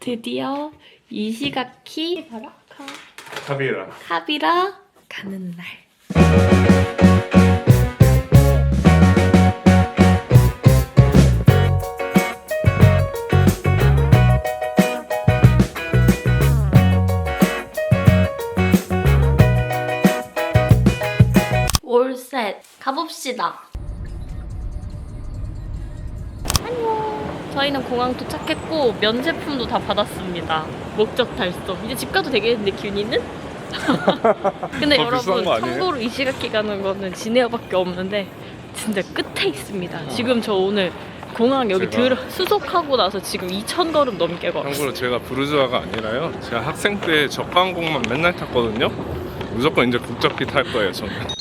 드디어 이시가키 카비라. 카비라 가는 날. 올셋 가봅시다. 저희는 공항 도착했고 면제품도 다 받았습니다. 목적 달성. 이제 집 가도 되겠는데 균이는? 근데 더 여러분 비싼 거 아니에요? 참고로 이시가키 가는 거는 진에어밖에 없는데 진짜 끝에 있습니다. 지금 저 오늘 공항 여기 제가- 들 수속하고 나서 지금 2천 걸음 넘게 걸었어요. 참고로 제가 부르주아가 아니라요. 제가 학생 때 저가항공만 맨날 탔거든요. 무조건 이제 국적기 탈 거예요, 저는.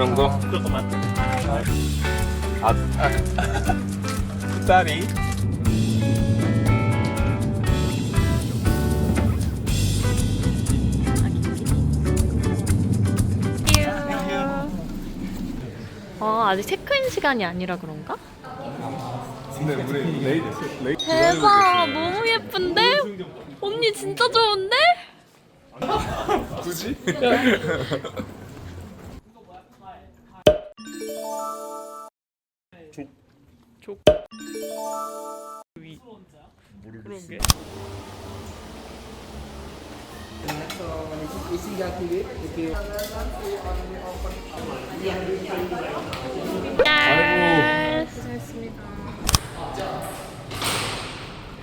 명 더? 조금만. 아, 아. 딸이? 아 아직 체크인 시간이 아니라 그런가? 근데 우리 레이드, 레이드. 대박 너무 예쁜데? 언니 진짜 좋은데? 굳이? 족 위. 짠!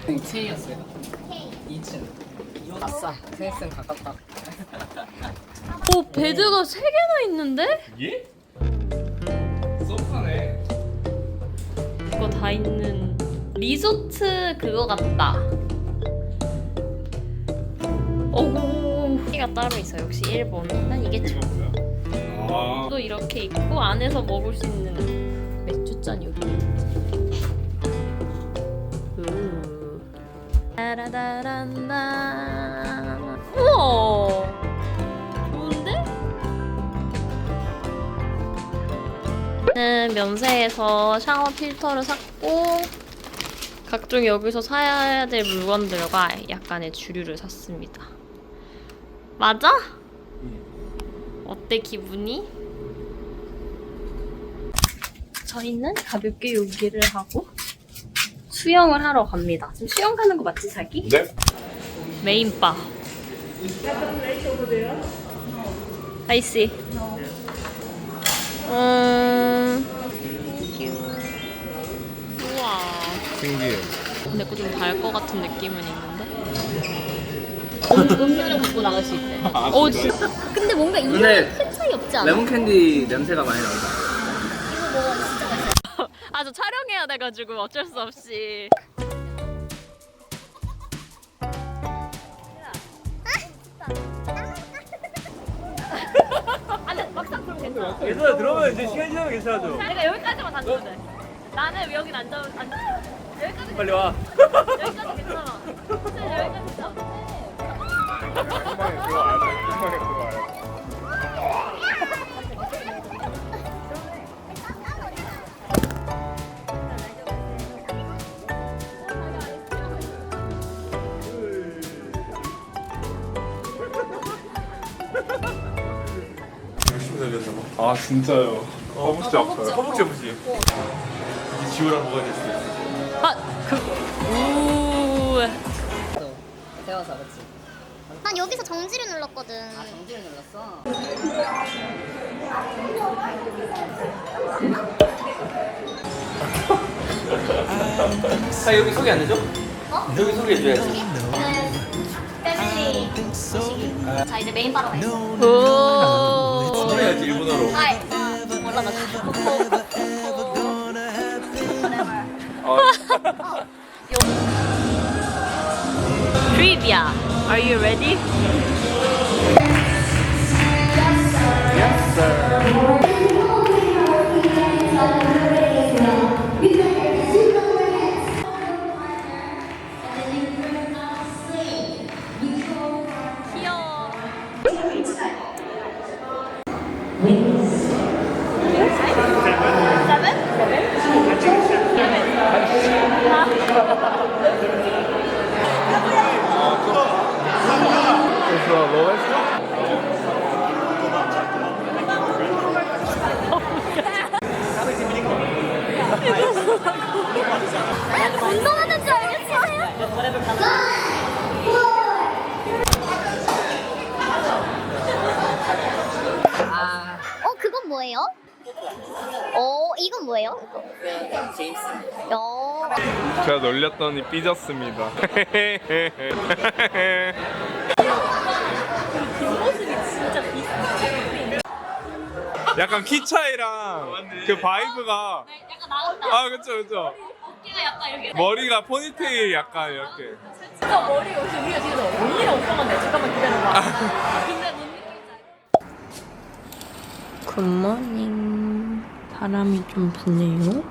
K였어요. 2층. 아싸, 생생 가깝다. 오 베드가 세 개나 있는데? 예? 다 있는 리조트 그거 같다. 오, 키가 따로 있어. 역시 일본. 난 이게 좀. 아, 또 이렇게 있고 안에서 먹을 수 있는 맥주잔 여기. 우. 따라다란다. 우와. 면세에서 샤워 필터를 샀고 각종 여기서 사야 될 물건들과 약간의 주류를 샀습니다. 맞아? 어때 기분이? 저희는 가볍게 요기를 하고 수영을 하러 갑니다. 지금 수영 가는 거 맞지 자기? 네? 메인바. I see. 음. 신기해. 근데 그좀 달것 같은 느낌은 있는데. 음료를 갖고 나갈 수 있대. 어, 진짜. 근데 뭔가 이런 근데 큰 차이 없지 않아? 레몬 캔디 냄새가 많이 난다. 아, 저 촬영해야 돼가지고 어쩔 수 없이. 아니, 막상 그럼 괜찮아. 얘들아 들어오면 이제 시간 지나면 괜찮아져. 내가 여기까지만 앉으면 돼. 나는 여긴 앉아, 앉 여기까지 빨리 와. 여기까지 괜찮아. 진짜 여기까지 괜찮아. 한방에 들어와야 돼. 한방에 들어와야 돼. 열심히 달렸나 봐. 아, 진짜요. 허벅지 아파요. 허벅지 허벅지. 이제 지호랑 뭐가 됐어? 아, 세워서 그렇지. 난 여기서 정지를 눌렀거든. 아 정지를 눌렀어. 아 여기 소개 안 해줘? 여기 소개해줘야지. 패밀리. 자 이제 메인 바로 가요. 오. 소개해야지 일본어로. 아, 올라가자. 아, Trivia. Are you ready? 제가 놀렸더니 삐졌습니다. 약간 키 차이랑 그 바이브가 약간 나온다 아 그쵸 그쵸 어깨가 약간 이렇게 머리가 포니테일 약간 이렇게 진짜 머리 옷이 우리가 지금 언니랑 오빠만 잠깐만 기다려봐. 근데 굿모닝. 바람이 좀 부네요.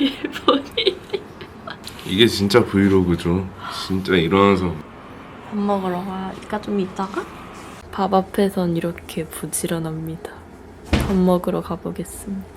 일본이. 이게 진짜 브이로그죠. 진짜 일어나서. 밥 먹으러 가니까 좀 이따가? 밥 앞에선 이렇게 부지런합니다. 밥 먹으러 가보겠습니다.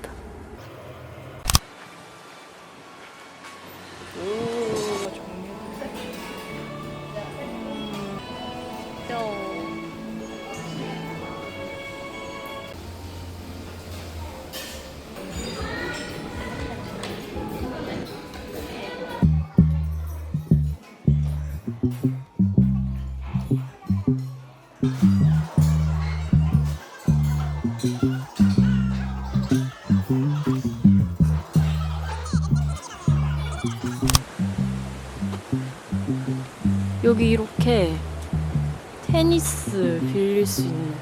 테니스 빌릴 수 있는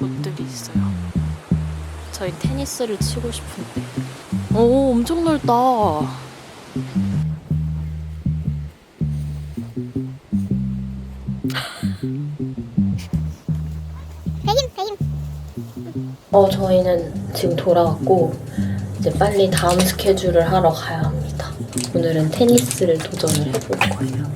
곳들이 있어요. 저희 테니스를 치고 싶은데. 오, 엄청 넓다. 어, 저희는 지금 돌아왔고, 이제 빨리 다음 스케줄을 하러 가야 합니다. 오늘은 테니스를 도전을 해볼 거예요.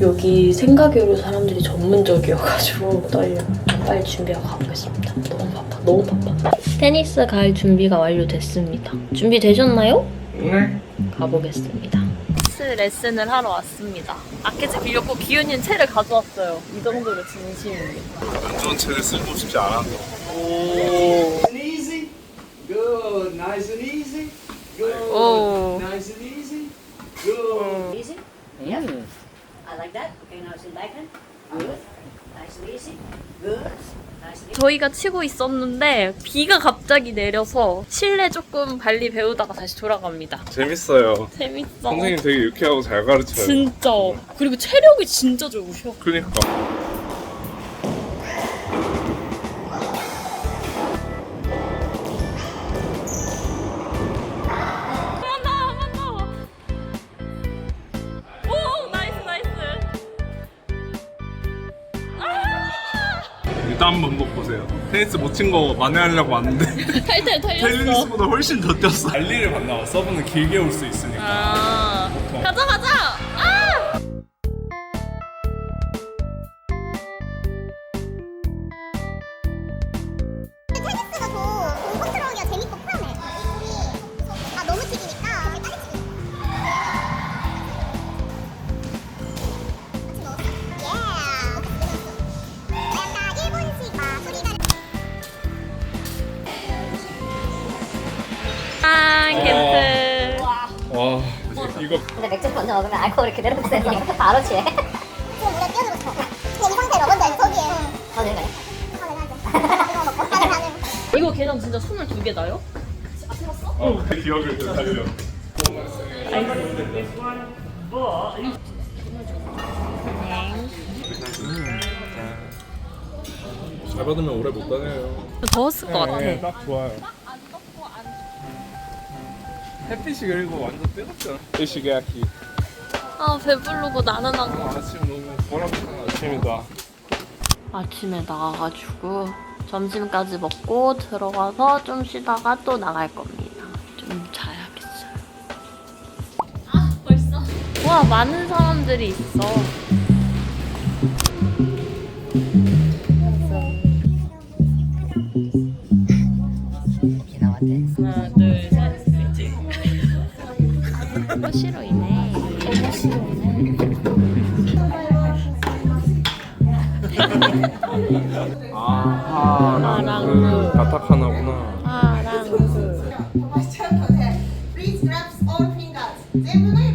여기 생각외로 사람들이 전문적이어가지고 떨려. 빨리 준비하고 가보겠습니다. 너무 바빠, 너무 바빠. 테니스 갈 준비가 완료됐습니다. 준비되셨나요? 네 가보겠습니다. 테니스 레슨을 하러 왔습니다. 아케즈 빌렸고 기훈이는 채를 가져왔어요. 이 정도로 진심입니다. 안 좋은 채를 쓰고 싶지 않아 and easy. Good. Nice and easy. Good. Nice and easy. Good. Easy? Yep. Like that. Okay, now it's in backhand. Good. Nice and easy. Good. Nice and easy. 저희가 치고 있었는데 비가 갑자기 내려서 실내 조금 발리 배우다가 다시 돌아갑니다. 재밌어요 재밌어. 선생님 되게 유쾌하고 잘 가르쳐요 진짜. 그리고 체력이 진짜 좋으셔. 그니까 한번 못 보세요. 테니스 못 친 거 만회하려고 왔는데 탈탈 털렸어. 테니스보다 훨씬 더 뛰었어. 알리를 만나 서브는 길게 올 수 있으니까. 아, 근데 맥주 먼저 먹으면 알코올이 그대로 붙어서 바로 취해. 좀 물에 뛰어들었어. 그냥 이 상태로 먼저 저기에. 더 거야? 하늘 하죠 이거 먹고 하늘 하늘 이거 계단 진짜 22개 나요? 어, 그 기억을 좀 살려 잘 받으면 오래 못 다녀요. 더웠을 것 같아. 네, 딱 좋아요 햇빛이 그리고 완전 뜨겁잖아 햇빛이 야키 아 배부르고 나른하고 아침 너무 보람찬 아침이다. 아침에 나가가지고 점심까지 먹고 들어가서 좀 쉬다가 또 나갈 겁니다. 좀 자야겠어요. 아 벌써? 와 많은 사람들이 있어. 호시로 인해. 호시로 인해. 아, 하 랑그. 가타카나구나. 하랑그. Please grab all fingers.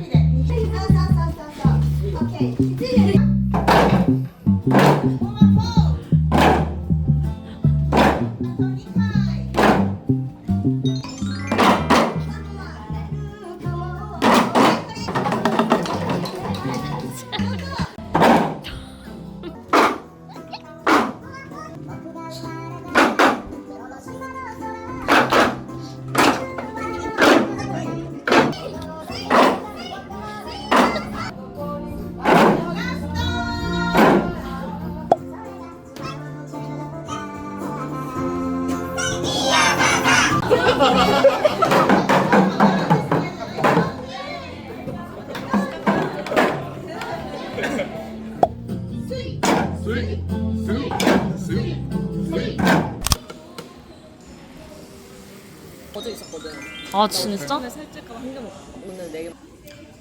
아 진짜? 오늘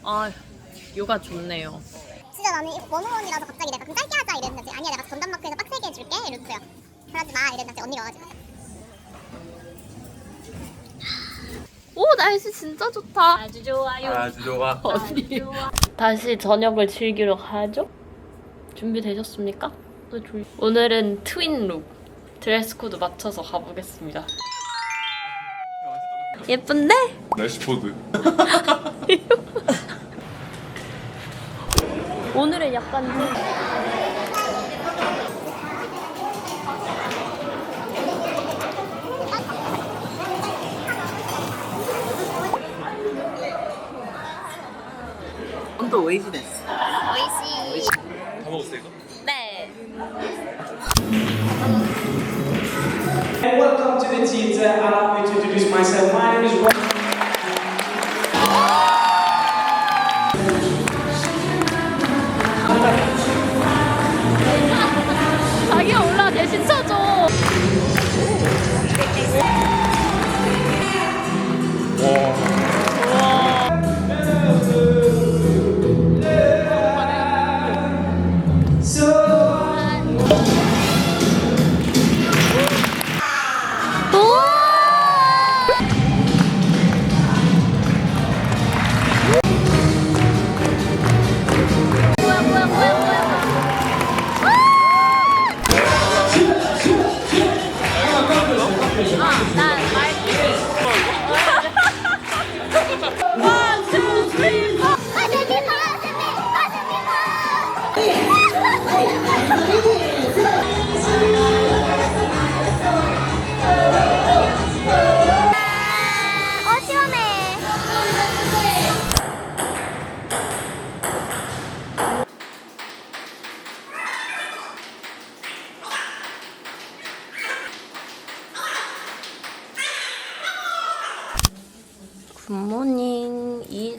아 요가 좋네요. 진짜 나는 이거 원어원이라서 갑자기 내가 좀 짧게 하자 이랬는데 아니야 내가 전담 마크에서 빡세게 해줄게 이랬어요. 그러지 마 이랬는데 언니가 와가지고 오 날씨 진짜 좋다. 아주 좋아요. 아주 좋아. 다시 저녁을 즐기러 가야죠. 준비되셨습니까? 네, 졸- 오늘은 트윈 룩 드레스 코드 맞춰서 가보겠습니다. 예쁜데? 날씨 포드. 오늘은 약간 좀 오이시 다 먹었어 이거? 네. mas é mais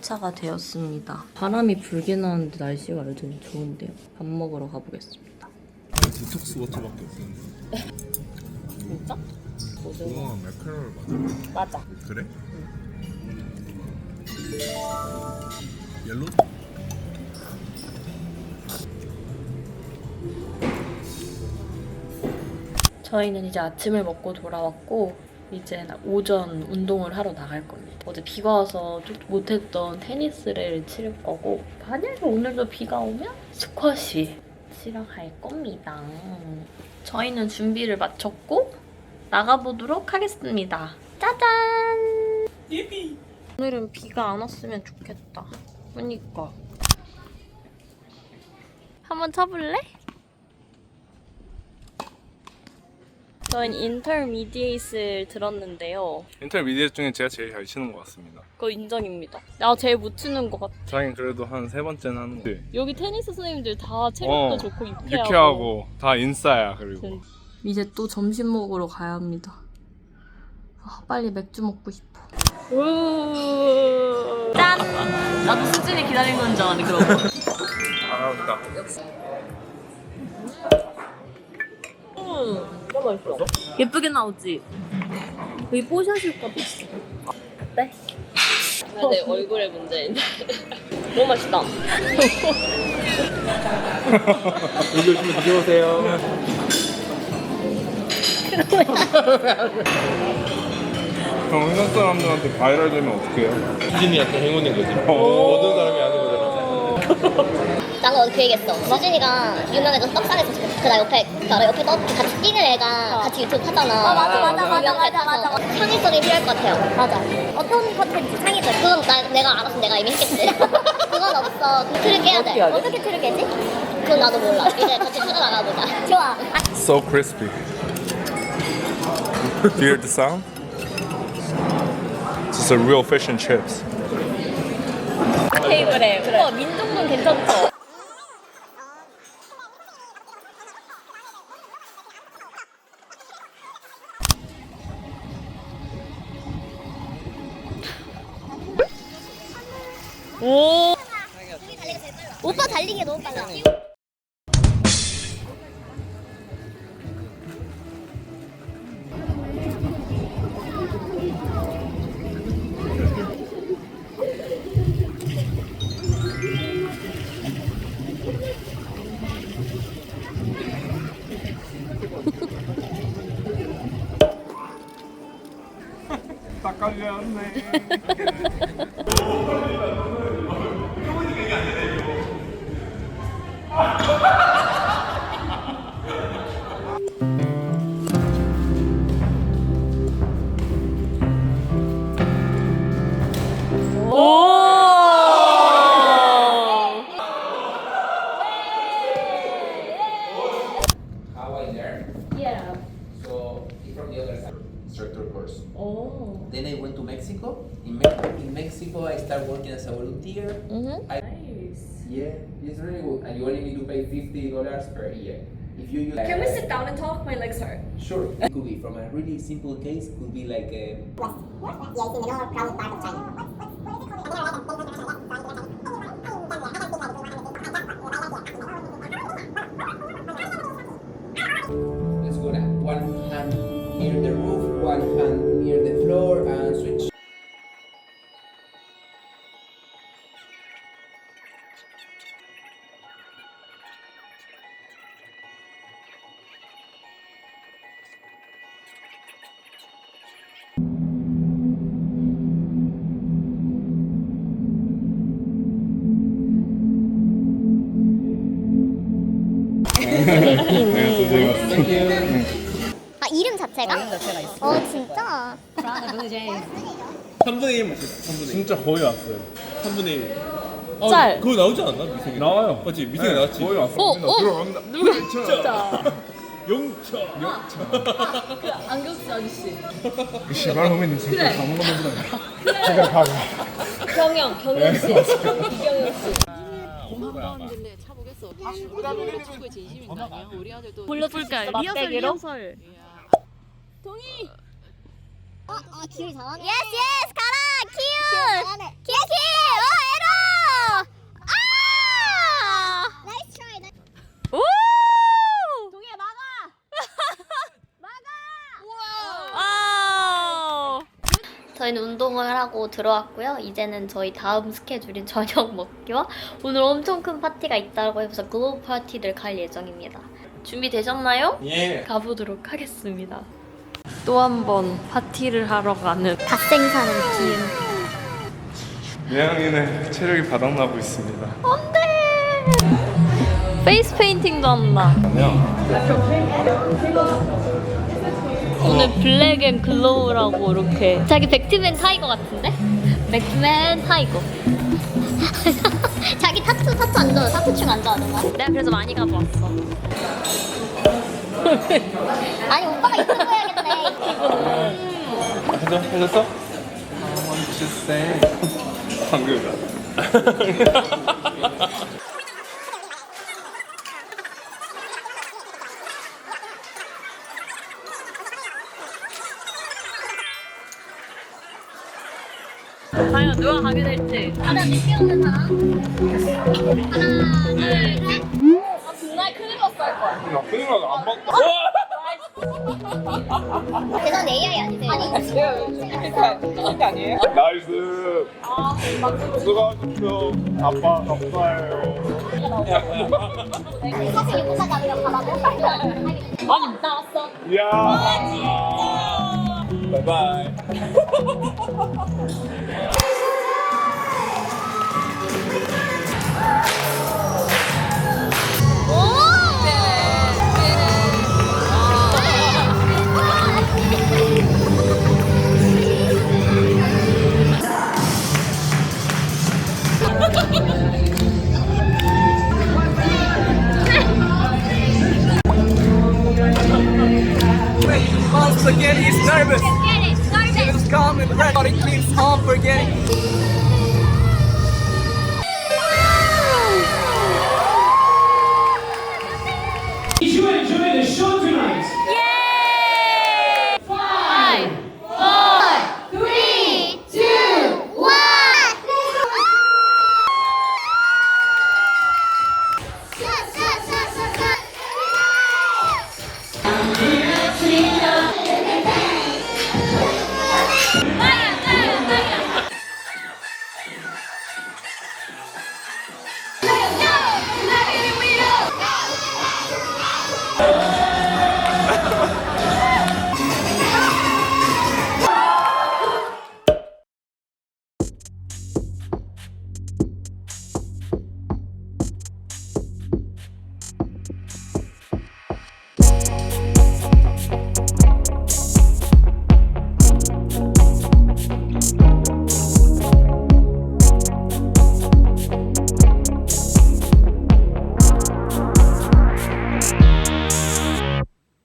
3일차가 되었습니다. 바람이 불게 나는데 날씨가 요즘 좋은데요. 밥 먹으러 가보겠습니다. 디톡스 워터밖에 없었는데. 진짜? 뭐죠? 그거 맥카롤 맞아? 맞아. 그래? 옐로? 저희는 이제 아침을 먹고 돌아왔고 이제 오전 운동을 하러 나갈 겁니다. 어제 비가 와서 좀 못했던 테니스를 치를 거고 만약에 오늘도 비가 오면 스쿼시 치러 갈 겁니다. 저희는 준비를 마쳤고 나가보도록 하겠습니다. 짜잔! 오늘은 비가 안 왔으면 좋겠다. 그니까. 한번 쳐볼래? 저희는 인터미디에이트를 들었는데요. 인터미디엇 중에 제가 제일 잘 치는 것 같습니다. 그거 인정입니다. 나 제일 못 치는 것 같아. 자긴 그래도 한 세 번째는 하는 거 같아. 여기 테니스 선생님들 다 체력도 어, 좋고 유쾌하고. 유쾌하고 다 인싸야 그리고. 이제 또 점심 먹으러 가야 합니다. 아, 빨리 맥주 먹고 싶어. 짠! 나도 수진이 기다린 건 줄 알았는데 그런 거. 잘한 다. 너무 맛있어. 예쁘게 나오지? 여기 뽀샤실 것도 있어. 어때? 아, 내 얼굴에 문제인데. 너무 맛있다. 여기 오시면 드셔보세요. 그럼 회사 사람들한테 바이럴 되면 어떡해요? 수진이한테 행운인 거지. 모든 사람이 아는 거잖아. 나는 그 얘기했어. 수진이가 유명해져서 떡상에서 그나 옆에 그 알아? 옆에 떡 같이 뛰는 애가 같이 유튜브 하잖아. 어 맞아 맞아 맞아 맞아 맞아. 창의성이 필요할 것 같아요. 맞아. 어떤 컨텐츠 창의적? 그건 나, 내가 알았으면 내가 이미 했겠지. 그건 없어. 그 틀을 깨야 돼. 어떻게 틀을 깨지? 그건 나도 몰라. 이제 같이 찾아 나가보자. 좋아. So crispy. Do you hear the sound? This is a real fish and chips. 테이블에. 그래. 어, 민정동 괜찮죠? my Mexico, I started working as a volunteer. Mm-hmm. I- Yeah, it's really good, and you only need to pay fifty dollars per year. If you use, Can we sit down and talk? My legs hurt. Sure. It could be from a really simple case. Could be like a Yeah, it's in the more crowded part of China. let's 아 이름 자체가? 어 진짜? 3분의 1 맞췄어. 3분의 1. 진짜 거의 왔어요. 3분의 1. 아, 짤. 그거 나오지 않았나? 미생이. 나와요. 맞지? 미생이 나왔지. 거의 왔어. 어, 어? 들어갑니다. 누가 진짜? 영차. 그 안경쓰 아저씨. 시발 호민이 진짜 그래. 다 먹었는데. 제가 가고. 경영, 경영 씨. 이경영 씨. 불러줄게. 리허설, 리허설. 어, 어 기훈이 잘하네. 예스 예스 가라! 기훈. 기훈 기훈. 어 에러. 아. 나이스 트라이. 오! 동해 막아. 와우. 저희는 운동을 하고 들어왔고요. 이제는 저희 다음 스케줄인 저녁 먹기와 오늘 엄청 큰 파티가 있다고 해서 글로우 파티를 갈 예정입니다. 준비되셨나요? 예. 가보도록 하겠습니다. 또 한 번 파티를 하러 가는 갓생 사는 기훈. 예영이는 체력이 바닥나고 있습니다. 페이스 페인팅도 한다. 오늘 블랙 앤 글로우라고 이렇게 자기 백트맨 타이거 같은데? 백트맨 타이거. 자기 타투 타투 안 좋아. 타투충 안 좋아하는 거야? 내가 그래서 많이 가져왔어. 아니 오빠가 유튜브 해야겠네. 해줬어? 해줬어? 방금. 과연 누가 가게 될지. 가장 늦게 오는 사람. 하나, 둘, 셋. 아, 정말 큰일 났어 할 거야. 나 큰일 나서 안 먹다. 대단 AI 아니세요? 아니 아니에요? 나이스. 수고하셨어. 아빠 감사해요. 사실 유부사 잡으러 가봐도 아니 나왔어. 야. 바이바이. Spaghetti he's nervous. It's calm and red, but it keeps on forgetting.